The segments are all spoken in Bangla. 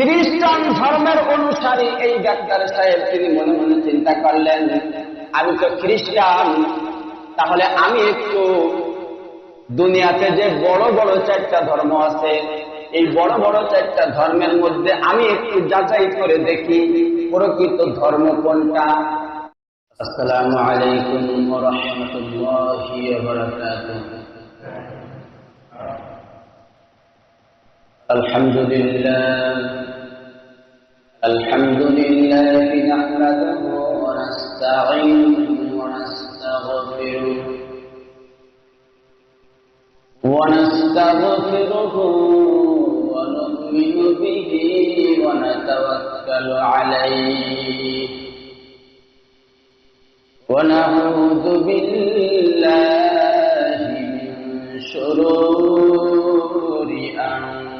খ্রিস্টান ধর্মের অনুসারী এই ডাক্তার সাহেব তিনি মনে মনে চিন্তা করলেন, আমি তো খ্রিস্টান, তাহলে আমি একটু দুনিয়াতে যে বড় বড় চারটা ধর্ম আছে, এই বড় বড় চারটা ধর্মের মধ্যে আমি একটু যাচাই করে দেখি, প্রকৃত ধর্ম কোনটা? আসসালামু আলাইকুম রহমতুল্লাহি الحمد لله. الحمد لله نحمده ونستعينه ونستغفره. ونستغفره ونؤمن به ونتوكل عليه. ونعوذ بالله من شرور أنفسنا.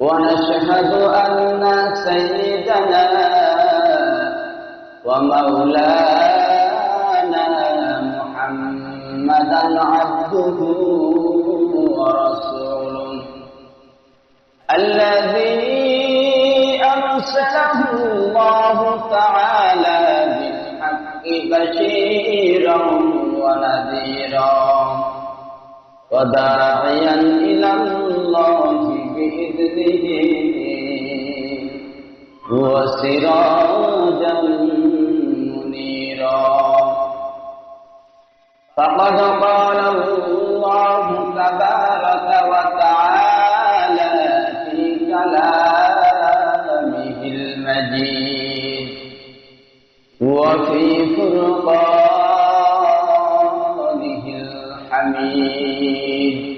ونشهد أن سيدنا ومولانا محمدا عبده ورسوله الذي أرسله الله تعالى بالحق بشيرا ونذيرا وداعيا إلى الله بإذنه وسراجا منيرا فقد قال الله تبارك وتعالى في كلامه المجيد. وفي فرقانه الحميد.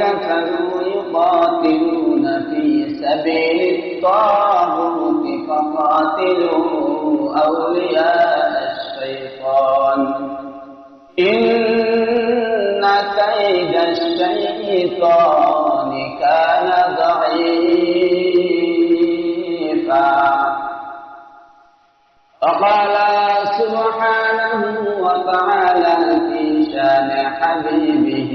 كفروا يقاتلون في سبيل الطاغوت فقاتلوا أولياء الشيطان. إن كيد الشيطان كان ضعيفا. وقال سبحانه وتعالى في شان حبيبه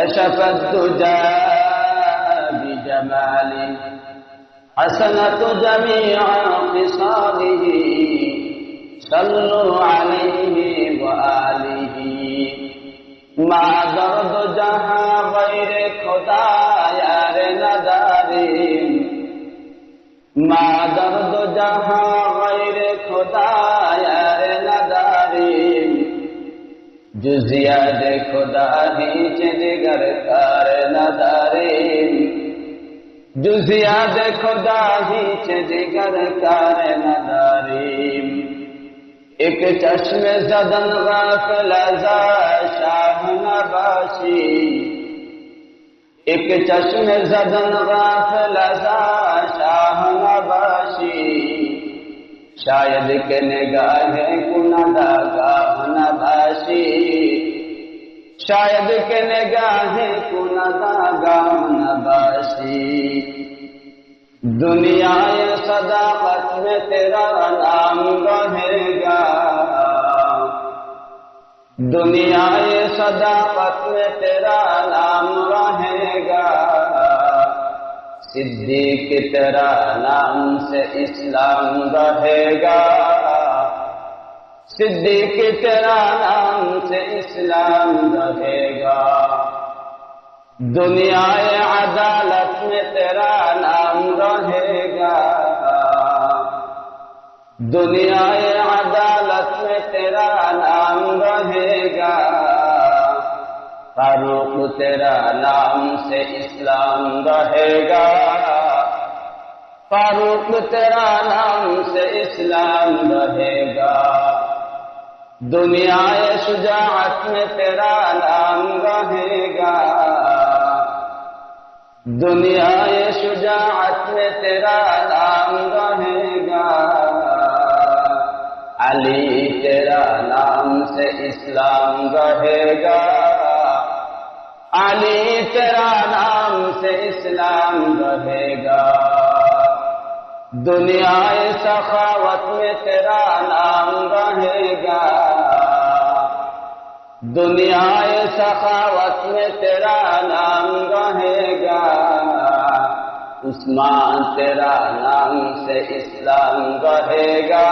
كشف الدجى بجمال حسنة جميع خصاله صلوا عليه وآله ما درد جهاں غیر خدا یار نداریم ما درد جہاں غیر خدا جزیاد خدا ہیچ جگر کار نداریم جزیاد خدا ہیچ جگر کار نداریم ایک چشم زدن غافل ازا شاہ نباشی۔ ایک چشم زدن غافل ازا شاہ نباشی۔ شاید کہ نگاہ کندا گاہ نباشی شاید کہ نگاہ کندا گاہ نباشی دنیا صداقت میں تیرا نام رہے گا دنیا صداقت میں تیرا نام رہے گا صدیق تیرا نام سے اسلام رہے گا۔ صدیق تیرا نام سے اسلام رہے گا۔ دنیا عدالت میں تیرا نام رہے گا۔ دنیا فاروق تیرا نام سے اسلام رہے گا۔ فاروق تیرا نام سے اسلام رہے گا۔ دنیا شجاعت میں تیرا نام رہے گا۔ دنیا شجاعت میں تیرا نام رہے گا۔ علی تیرا نام سے اسلام رہے گا۔ علی تیرا نام سے اسلام رہے گا۔ دنیا سخاوت میں تیرا نام رہے گا۔ دنیا سخاوت میں تیرا نام رہے گا۔ عثمان تیرا نام سے اسلام رہے گا۔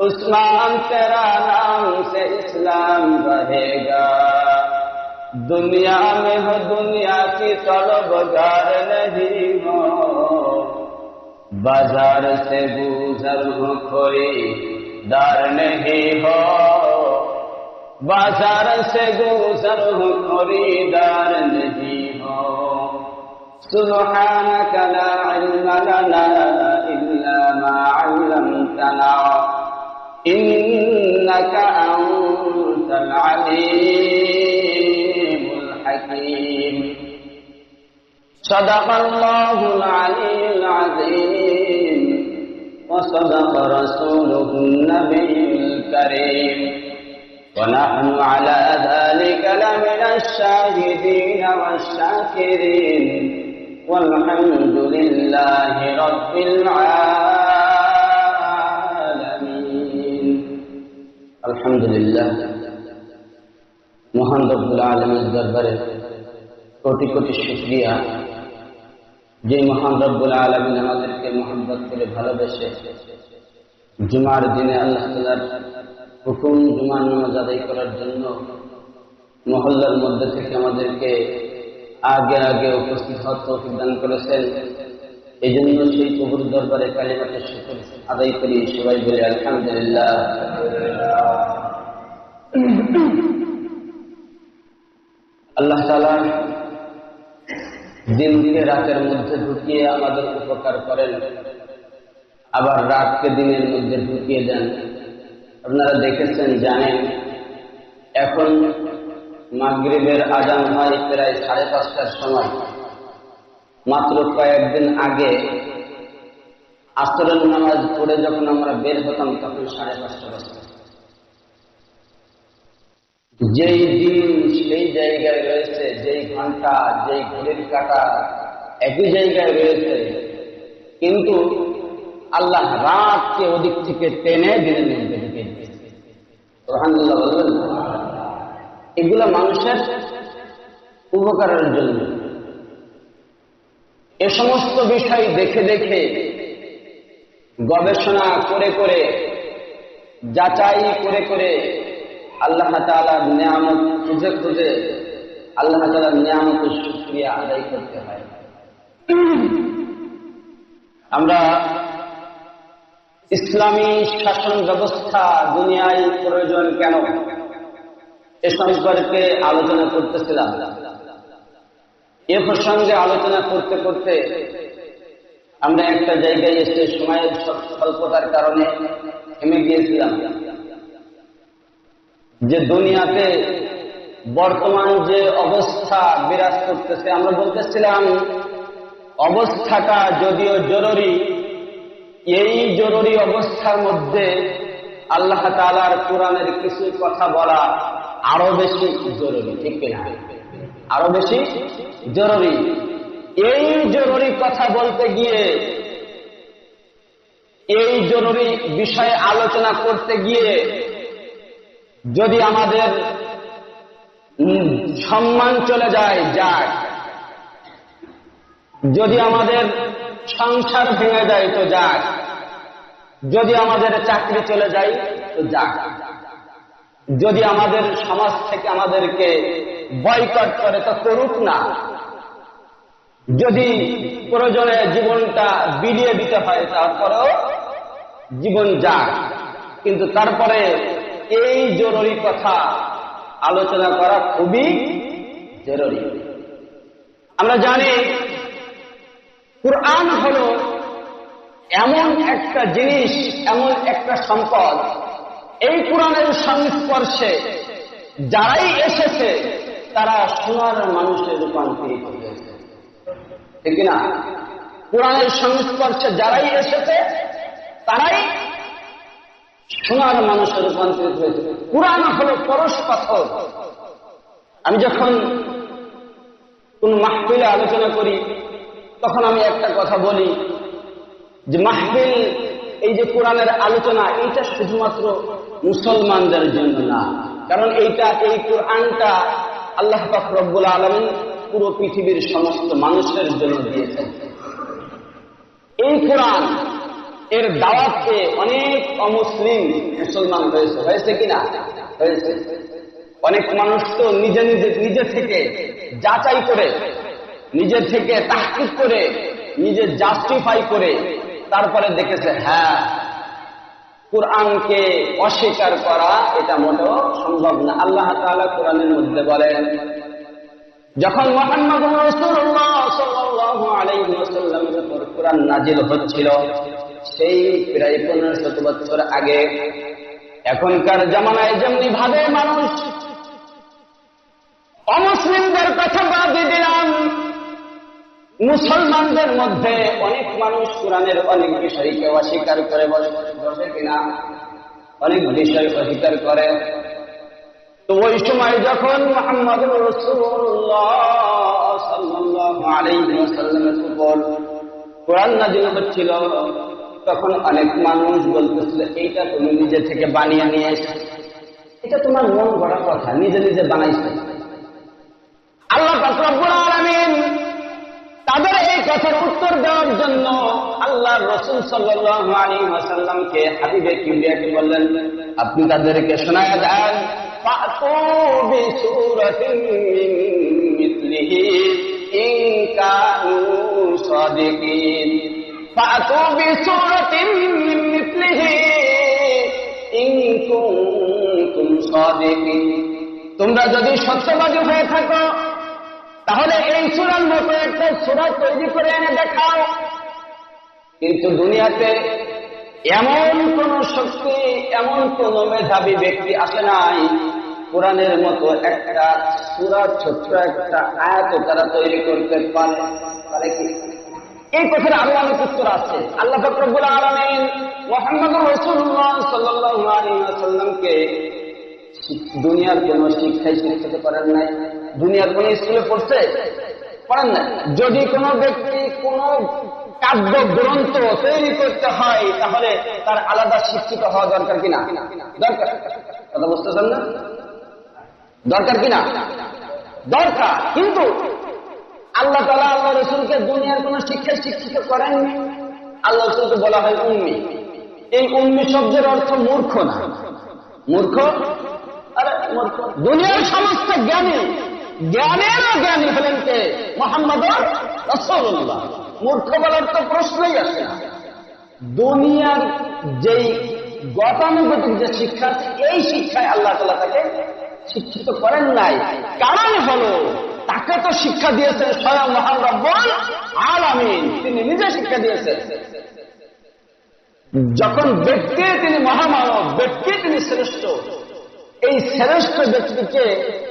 عثمان تیرا نام سے اسلام رہے گا۔ دنیا میں ہو، دنیا کی طلب گار نہیں ہو۔ بازار سے گزر ہو، کوئی دار نہیں ہو۔ بازار سے گزر ہو، کوئی دار نہیں ہو۔ سبحانك لا علم لنا إلا ما علمتنا إنك أنت العليم صدق الله العلي العظيم وصدق رسوله النبي الكريم ونحن على ذلك لمن الشاهدين والشاكرين والحمد لله رب العالمين الحمد لله মহান রব্বুল আলমের দরবারে কোটি কোটি শুক্রিয়া যে মহান রব্বুল আলমিন আমাদেরকে মোহাম্মত করে ভালোবেসে জুমার দিনে আল্লাহ তালার হুকুম জুমার নামাজ আদায় করার জন্য মহল্লার মধ্যে থেকে আমাদেরকে আগে আগে উপস্থিত হওয়ার তৌফিক দান করেছেন। এই জন্য সেই প্রভুর দরবারে কালিমাকে শুকুর আদায় করি সবাই বলে আলহামদুলিল্লাহ। আল্লাহ তালা দিনকে রাতের মধ্যে ঢুকিয়ে আমাদের উপকার করেন। আবার রাতকে দিনের মধ্যে ঢুকিয়ে দেন। আপনারা দেখেছেন, জানেন, এখন মাগরিবের আজান হয় প্রায় সাড়ে পাঁচটার সময়। মাত্র কয়েকদিন আগে আসরের নামাজ পড়ে যখন আমরা বের হতাম, তখন সাড়ে পাঁচটা বাজত যেই দিন সেই জায়গায় রয়েছে, যেই ঘণ্টা যেই ঘড়ির কাটা, একই জায়গায় রয়েছে। কিন্তু আল্লাহ রাতকে ওদিক থেকে টেনে দিনের মধ্যে ঢুকে এগুলো মানুষের উপকারের জন্য। এ সমস্ত বিষয় দেখে দেখে, গবেষণা করে করে, যাচাই করে করে আল্লাহ তালার নিয়ামত খুঁজে খুঁজে আল্লাহ তালার নিয়ামতের সুক্রিয়া আদায় করতে হয়। আমরা ইসলামী শাসন ব্যবস্থা দুনিয়ায় প্রয়োজন কেন? এ সম্পর্কে আলোচনা করতেছিলাম। এ প্রসঙ্গে আলোচনা করতে করতে আমরা একটা জায়গায় এসে সময়ের স্বল্পতার কারণে থেমে গিয়েছিলাম। যে দুনিয়াতে বর্তমান যে অবস্থা বিরাজ করতেছে, আমরা বলতেছিলাম, অবস্থাটা যদিও জরুরি, এই জরুরি অবস্থার মধ্যে আল্লাহ তালার কোরআনের কিছু কথা বলা আরও বেশি জরুরি, ঠিক কিনা? আরও বেশি জরুরি। এই জরুরি কথা বলতে গিয়ে, এই জরুরি বিষয়ে আলোচনা করতে গিয়ে যদি আমাদের সম্মান চলে যায় যাক যদি আমাদের সংসার ভেঙে যায়, তো যাক যদি আমাদের চাকরি চলে যায়, তো যাক যদি আমাদের সমাজ থেকে আমাদেরকে বয়কট করে, তো করুক না। যদি প্রয়োজনে জীবনটা বিলিয়ে দিতে হয়, তারপরেও জীবন যাক কিন্তু তারপরে এই জরুরি কথা আলোচনা করা খুবই জরুরি। আমরা জানি, কোরআন হল এমন একটা জিনিস, এমন একটা সম্পদ। এই কোরআনের সংস্পর্শে যারাই এসেছে, তারা সোনার মানুষের রূপান্তরিত হয়েছে। ঠিক না কোরআনের সংস্পর্শে যারাই এসেছে, তারাই সোনার মানুষের রূপান্তরিত হয়েছে কোরআন হল পরশ পাথর। আমি যখন কোন মাহফিলে আলোচনা করি, তখন আমি একটা কথা বলি যে মাহফিল, এই যে কোরআনের আলোচনা, এইটা শুধুমাত্র মুসলমানদের জন্য না। কারণ এইটা, এই কোরআনটা আল্লাহ রব্বুল আলমিন পুরো পৃথিবীর সমস্ত মানুষের জন্য দিয়েছেন। এই কোরআন এর দাওয়াতকে অনেক অমুসলিম মুসলমান হয়েছে হয়েছে কিনা? হয়েছে। অনেক মানুষ তো নিজে নিজে নিজে থেকে যাচাই করে, নিজে থেকে তাহকিক করে, নিজে জাস্টিফাই করে তারপরে দেখেছে হ্যাঁ কোরআনকে অস্বীকার করা এটা মোটেও সম্ভব না। আল্লাহ তাআলা কোরআনের মধ্যে বলেন, যখন মোহাম্মদ আলাইহি কোরআন নাজিল হচ্ছিল সেই প্রায় পনেরো শত বছর আগে, এখনকার জামানায় যেমনি ভাবে মানুষ, অমুসলিমদের কথা বাদ দিলাম। মুসলমানদের মধ্যে অনেক মানুষ কোরআনের অনেক বিষয়কে অস্বীকার করে বসে কিনা? অনেক বিষয় অস্বীকার করে। তো ওই সময় যখন মোহাম্মদ রসুল্লাহামের উপর কোরআন নাজিল হচ্ছিল তখন অনেক মানুষ বলতেছিল, এইটা তুমি নিজে থেকে বানিয়ে নিয়ে এসে। এটা তোমার মন গড়া কথা, নিজে নিজে বানাইছে। আল্লাহ তাদের এই কথার উত্তর দেওয়ার জন্য আল্লাহ রসুল সাল্লামকে হাবিবে কিউলিয়াকে বললেন, আপনি তাদেরকে শোনায় দেন তোমরা যদি সত্যবাদী হয়ে থাকো, তাহলে এই সুরার মতো একটা সুরা তৈরি করে এনে দেখাও। কিন্তু দুনিয়াতে এমন কোন শক্তি, এমন কোন মেধাবী ব্যক্তি আসে নাই। কোরআনের মতো একটা সুরা, ছোট্ট একটা আয়াত তারা তৈরি করতে পারে। পারে কি এই কথার আরও অনেক উত্তর আছে। আল্লাহ ফকরবুল আলমিন মোহাম্মদ রসুল্লাহ সাল্লামকে দুনিয়ার কোন শিক্ষায় শিক্ষিত করেন নাই, দুনিয়ার কোন স্কুলে পড়ছে পড়েন না যদি কোনো ব্যক্তি কোন কাব্য গ্রন্থ তৈরি করতে হয়, তাহলে তার আলাদা শিক্ষিত হওয়া দরকার কিনা? দরকার। কথা বুঝতেছেন না? দরকার কিনা? দরকার। কিন্তু আল্লাহ তালা আল্লাহ রসুলকে দুনিয়ার কোন শিক্ষায় শিক্ষিত করেননি আল্লাহ রসুলকে বলা হয় উম্মি। এই উম্মি শব্দের অর্থ মূর্খ না। মূর্খ? দুনিয়ার সমস্ত জ্ঞানী জ্ঞানেরও জ্ঞানী হলেন কে? মোহাম্মদ রসুল্লাহ মূর্খ বলার তো প্রশ্নই না। দুনিয়ার যেই গতানুগতিক যে শিক্ষা, এই শিক্ষায় আল্লাহ তালা তাকে শিক্ষিত করেন নাই। কারণ হলো তাকে তো শিক্ষা দিয়েছেন স্বয়ং মহান রব্বুল আলামিন। তিনি নিজে শিক্ষা দিয়েছেন। যখন ব্যক্তি তিনি মহামানব, ব্যক্তি তিনি শ্রেষ্ঠ, এই শ্রেষ্ঠ ব্যক্তিকে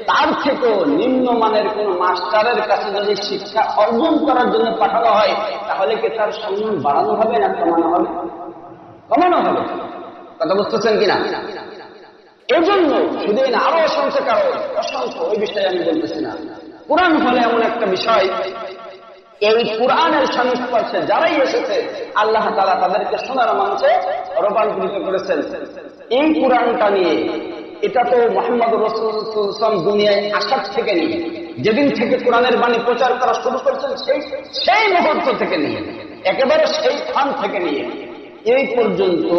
তার থেকেও নিম্নমানের কোন মাস্টারের কাছে যদি শিক্ষা অর্জন করার জন্য পাঠানো হয়, তাহলে কি তার সম্মান বাড়ানো হবে না কমানো হবে? কমানো হবে। কথা বুঝতেছেন কিনা? এই জন্য শুধু আরও অসংখ্য কারণ, অসংখ্য, ওই বিষয়ে আমি বলতেছি না। কোরআন হলে এমন একটা বিষয়। এই কোরআনের সংস্পর্শে যারাই এসেছে, আল্লাহ তালা তাদেরকে সোনার মানুষে রূপান্তরিত করেছেন। এই কোরআনটা নিয়ে, এটা তো মোহাম্মদ রসুল দুনিয়ায় আসার থেকে নিয়ে যেদিন থেকে কোরআনের বাণী প্রচার করা শুরু করছেন, সেই সেই মুহূর্ত থেকে নিয়ে, একেবারে সেই স্থান থেকে নিয়ে। এই পর্যন্ত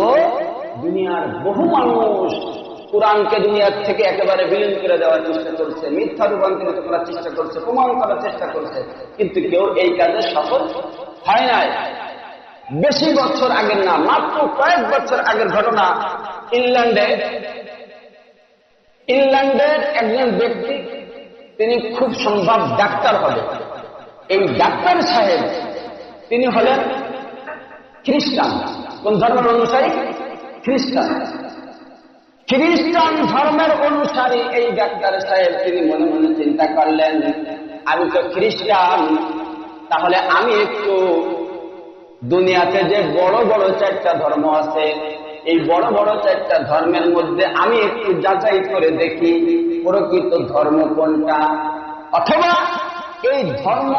দুনিয়ার বহু মানুষ কোরআনকে দুনিয়ার থেকে একেবারে বিলীন করে দেওয়ার চেষ্টা করছে, মিথ্যা রূপান্তরিত করার চেষ্টা করছে, প্রমাণ করার চেষ্টা করছে, কিন্তু কেউ এই কাজে সফল হয় নাই। বেশি বছর আগের না, মাত্র কয়েক বছর আগের ঘটনা, ইংল্যান্ডে। ইংল্যান্ডের একজন ব্যক্তি, তিনি খুব সম্ভব ডাক্তার হবে। এই ডাক্তার সাহেব, তিনি হলেন খ্রিস্টান। কোন ধর্মের অনুসারী? খ্রিস্টান। খ্রিস্টান ধর্মের অনুসারী এই ডাক্তার সাহেব তিনি মনে মনে চিন্তা করলেন, আমি তো খ্রিস্টান, তাহলে আমি একটু দুনিয়াতে যে বড় বড় চারটা ধর্ম আছে, এই বড় বড় চারটা ধর্মের মধ্যে আমি একটু যাচাই করে দেখি প্রকৃত ধর্ম কোনটা। অথবা এই ধর্ম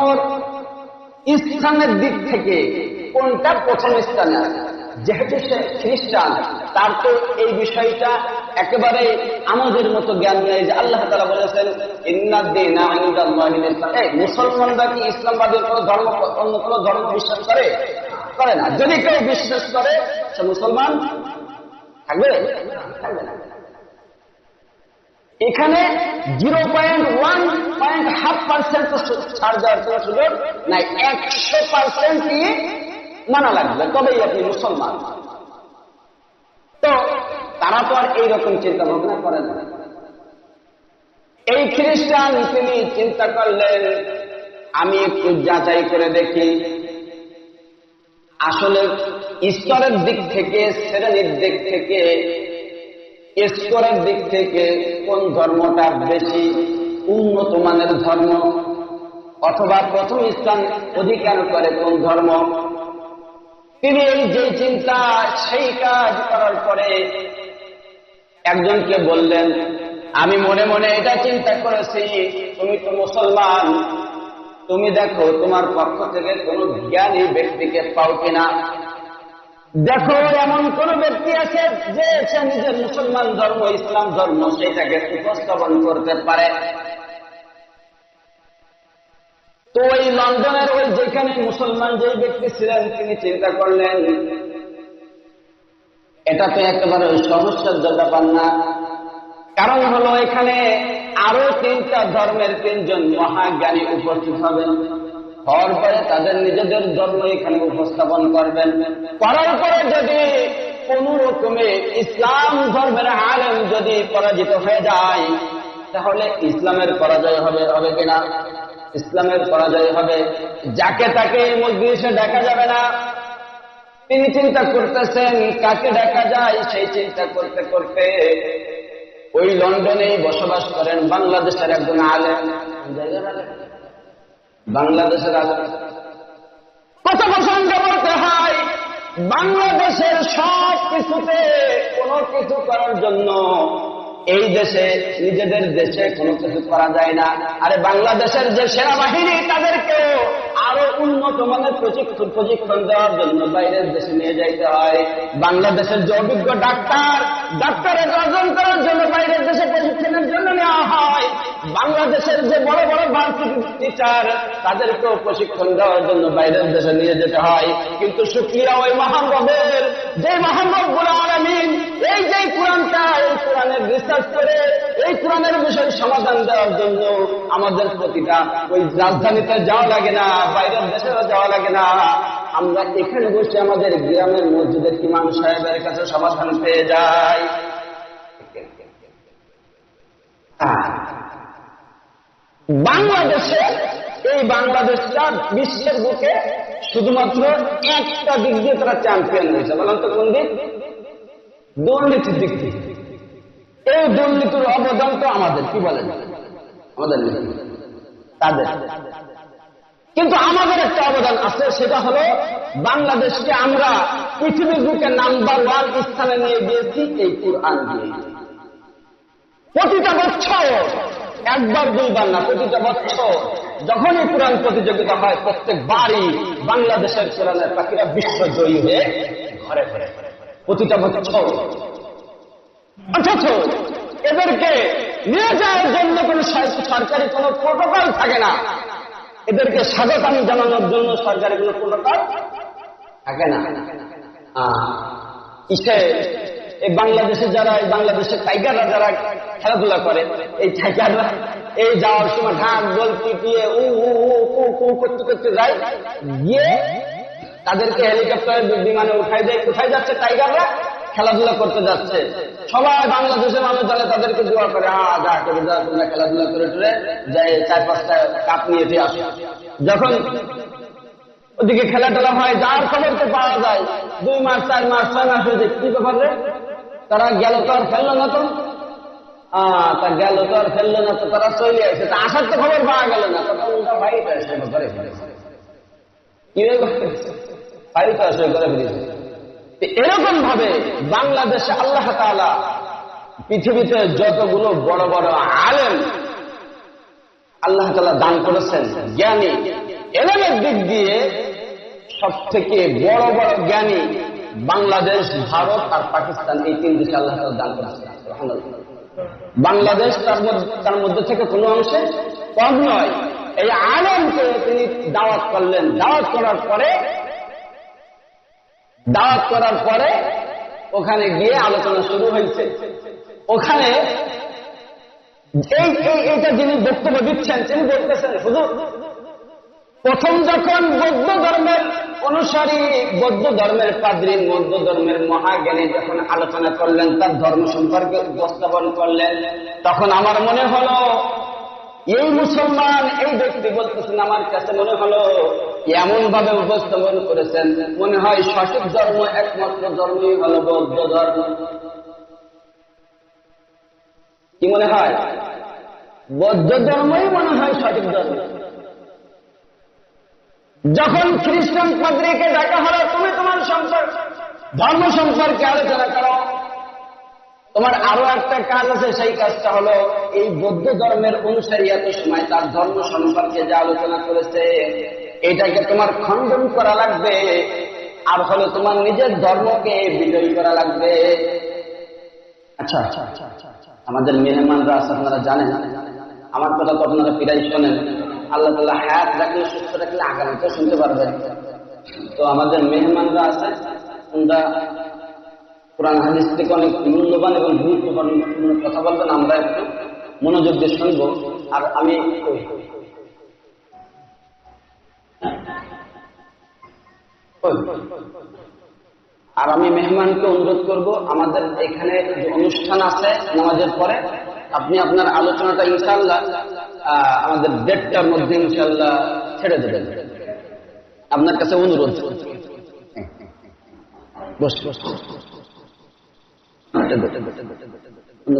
স্থানের দিক থেকে কোনটা প্রথম স্থানে আছে যেহেতু সে খ্রিস্টান, তার তো এই বিষয়টা একেবারে আমাদের মতো জ্ঞান নেই যে আল্লাহ তালা বলেছেন মুসলমানরা কি ইসলামবাদের কোন ধর্ম, অন্য কোন ধর্ম বিশ্বাস করে? করে না। যদি কেউ বিশ্বাস করে, সে মুসলমান? থাকবে? থাকবে না। এখানে zero point one point half percent ছাড় দেওয়ার কোন সুযোগ নাই। একশো পার্সেন্টই মানা লাগবে তবেই আপনি মুসলমান। তো তারা তো আর এইরকম চিন্তা ভাবনা করে না। এই খ্রিস্টান, তিনি চিন্তা করলেন, আমি একটু যাচাই করে দেখি। আসলে ঈশ্বরের দিক থেকে, শ্রেণির দিক থেকে, ঈশ্বরের দিক থেকে কোন ধর্মটা বেশি উন্নত মানের ধর্ম? অথবা প্রথম স্থান অধিকার করে কোন ধর্ম? তিনি এই যে চিন্তা, সেই কাজ করার পরে একজনকে বললেন, আমি মনে মনে এটা চিন্তা করেছি, তুমি তো মুসলমান। তুমি দেখো, তোমার পক্ষ থেকে কোন জ্ঞানী ব্যক্তিকে পাও কিনা? দেখো, এমন কোন ব্যক্তি আছে যে সে নিজের মুসলমান ধর্ম, ইসলাম ধর্ম, সেটাকে উপস্থাপন করতে পারে। তো ওই লন্ডনের ওই যেখানে মুসলমান যে ব্যক্তি ছিলেন, তিনি চিন্তা করলেন এটা তো একেবারে সমস্যার ব্যাপার না। কারণ হলো এখানে আরও তিনটা ধর্মের তিনজন মহাজ্ঞানী উপস্থিত হবেন। হওয়ার পরে তাদের নিজেদের ধর্ম এখানে উপস্থাপন করবেন। করার পরে যদি কোন রকমে ইসলাম ধর্মের আলেম যদি পরাজিত হয়ে যায়, তাহলে ইসলামের পরাজয় হবে হবে কিনা? ইসলামের পরাজয় হবে। যাকে তাকে এই মজলিসে দেখা যাবে না। তিনি চিন্তা করতেছেন, কাকে দেখা যায় সেই চিন্তা করতে করতে ওই লন্ডনেই বসবাস করেন বাংলাদেশের একজন আলেম। বাংলাদেশের আলেম। কত প্রসঙ্গ বলতে হয়, বাংলাদেশের সব কিছুতে কোন কিছু করার জন্য এই দেশে নিজেদের দেশে কোনো কিছু করা যায় না। আরে বাংলাদেশের যে সেনাবাহিনী, তাদেরকেও আরও উন্নত মানের প্রশিক্ষণ প্রশিক্ষণ দেওয়ার জন্য বাইরের দেশে নিয়ে যাইতে হয়। বাংলাদেশের যে অভিজ্ঞ ডাক্তার, ডাক্তারের অর্জন করার জন্য বাইরের দেশে প্রশিক্ষণের জন্য নেওয়া হয়। বাংলাদেশের যে বড় বড় ভার্সিটি টিচার তাদেরকেও প্রশিক্ষণ দেওয়ার জন্য বাইরের দেশে নিয়ে যেতে হয়। কিন্তু সুক্রিয়া ওই মহান রবের যে মহান রব্বুল আলামিন, এই যে কোরআনটা, এই কোরআনের রিসার্চ করে এই কোরআনের বিষয় সমাধান দেওয়ার জন্য আমাদের প্রতিটা ওই রাজধানীতে যাওয়া লাগে না, বাইরের দেশেও যাওয়া লাগে না। আমরা এখানে বসে আমাদের গ্রামের মসজিদের ইমাম সাহেবের কাছে সমাধান পেয়ে যাই। বাংলাদেশে, এই বাংলাদেশটা বিশ্বের বুকে শুধুমাত্র একটা দিক দিয়ে তারা চ্যাম্পিয়ন হয়েছে। বলেন তো কোন দিক? দুর্নীতির দিক থেকে এই দুর্নীতির অবদান তো আমাদের, কি বলেন? আমাদের তাদের। কিন্তু আমাদের একটা অবদান আছে, সেটা হলো বাংলাদেশকে আমরা পৃথিবীর বুকে নাম্বার ওয়ান স্থানে নিয়ে গিয়েছি, এই কোরআন দিয়ে। প্রতিটা বছর, একবার দুইবার না, প্রতিটা বছর যখনই কোরআন প্রতিযোগিতা হয়, প্রত্যেকবারই বাংলাদেশের কোরআনের পাখিরা বিশ্বজয়ী হয়ে ঘরে ঘরে প্রতিটা বছর অথচ এদেরকে নিয়ে যাওয়ার জন্য কোন সরকারি কোন প্রোটোকল থাকে না। এদেরকে স্বাগতাম জানানোর জন্য সরকারি কোন প্রোটোকল থাকে না। এই বাংলাদেশে যারা, এই বাংলাদেশের টাইগাররা যারা খেলাধুলা করে, এই টাইগাররা এই যাওয়ার সময় ঢাক গোল পিটিয়ে উ উ করতে করতে যায়, গিয়ে তাদেরকে হেলিকপ্টার বিমানে উঠাই দেয় কোথায় যাচ্ছে টাইগাররা খেলাধুলা করতে যাচ্ছে। সবাই বাংলাদেশের মানুষ যারা তাদেরকে দোয়া করে যা তোমরা খেলাধুলা করে টুরে যাই, চার, পাঁচটা কাপ নিয়ে দিয়ে আসে। যখন ওদিকে খেলা টেলা হয়, যার খবর তো পাওয়া যায়, দুই মাস, চার মাস, ছয় মাস হয়েছে, কি ব্যাপার রে? তারা গেল তো আর ফেলল না তো। তা গেল তো আর ফেলল না তো, তারা চলে আসে। তা আসার তো খবর পাওয়া গেল না, তখন এসে করে ফেলেছে কি এসে করে এরকম ভাবে বাংলাদেশে আল্লাহ তালা পৃথিবীতে যতগুলো বড় বড় আলেম আল্লাহ তালা দান করেছেন, জ্ঞানী, এলেমের দিক দিয়ে সব থেকে বড় বড় জ্ঞানী বাংলাদেশ, ভারত আর পাকিস্তান, এই তিন দেশে আল্লাহ তালা দান করেছেন বাংলাদেশ তার মধ্যে তার মধ্যে থেকে কোনো অংশে কম নয়। এই আলমকে তিনি দাওয়াত করলেন। দাওয়াত করার পরে দাওয়াত করার পরে ওখানে গিয়ে আলোচনা শুরু হয়েছে। ওখানে এই এইটা যিনি বক্তব্য দিচ্ছেন, তিনি বলতেছেন শুধু প্রথম যখন বৌদ্ধ ধর্মের অনুসারী বৌদ্ধ ধর্মের পাদ্রী বৌদ্ধ ধর্মের মহাজ্ঞানী যখন আলোচনা করলেন, তার ধর্ম সম্পর্কে উপস্থাপন করলেন, তখন আমার মনে হলো, এই মুসলমান, এই ব্যক্তি বলতেছেন, আমার কাছে মনে হলো এমন ভাবে উপস্থাপন করেছেন, মনে হয় সঠিক ধর্ম একমাত্র ধর্মই হল বৌদ্ধ ধর্ম। কি মনে হয়? বৌদ্ধ ধর্মই মনে হয় সঠিক ধর্ম। যখন খ্রিস্টান পাদ্রীকে ডাকা হলো, তুমি তোমার সম্পর্ক, ধর্ম সম্পর্কে আলোচনা করো। তোমার আরও একটা কাজ আছে, সেই কাজটা হলো এই বৌদ্ধ ধর্মের অনুসারী এত সময় তার ধর্ম সম্পর্কে যে আলোচনা করেছে এটাকে তোমার খণ্ডন করা লাগবে, আর হলো তোমার নিজের ধর্মকে বিজয়ী করা লাগবে। আচ্ছা আমাদের মেহমানরা আছে, আপনারা জানেন। আমার কথা তো আপনারা প্রায় শোনেন। আল্লাহ তাল্লাহ হায়াত রাখলে, সুস্থ রাখলে আগামীতে শুনতে পারবেন। তো আমাদের মেহমানরা আছে তোমরা কোরআন হাদিস থেকে অনেক মূল্যবান এবং গুরুত্বপূর্ণ কথা বলবেন, আমরা একটু মনোযোগ দিয়ে শুনব। আর আমি আর আমি মেহমানকে অনুরোধ করব, আমাদের এখানে যে অনুষ্ঠান আছে নামাজের পরে, আপনি আপনার আলোচনাটা ইনশাল্লাহ আমাদের দেড়টার মধ্যে ইনশাল্লাহ ছেড়ে দেবেন। আপনার কাছে অনুরোধ। অন্য